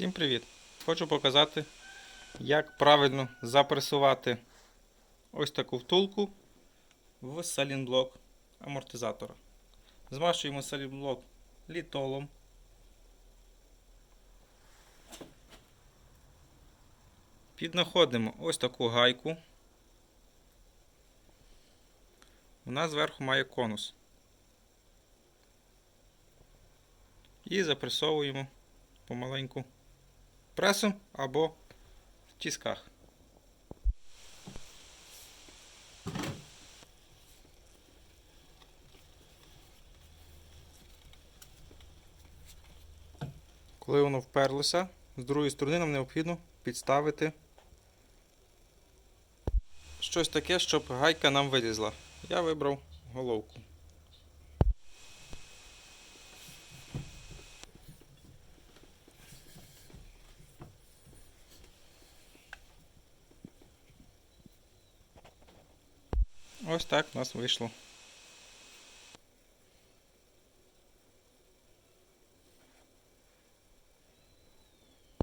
Всім привіт! Хочу показати, як правильно запресувати ось таку втулку в салінблок амортизатора. Змащуємо салінблок літолом. Піднаходимо ось таку гайку. Вона зверху має конус. І запресовуємо помаленьку пресом або в тісках. Коли воно вперлося, з другої сторони нам необхідно підставити щось таке, щоб гайка нам вилізла. Я вибрав головку. Ось так у нас вийшло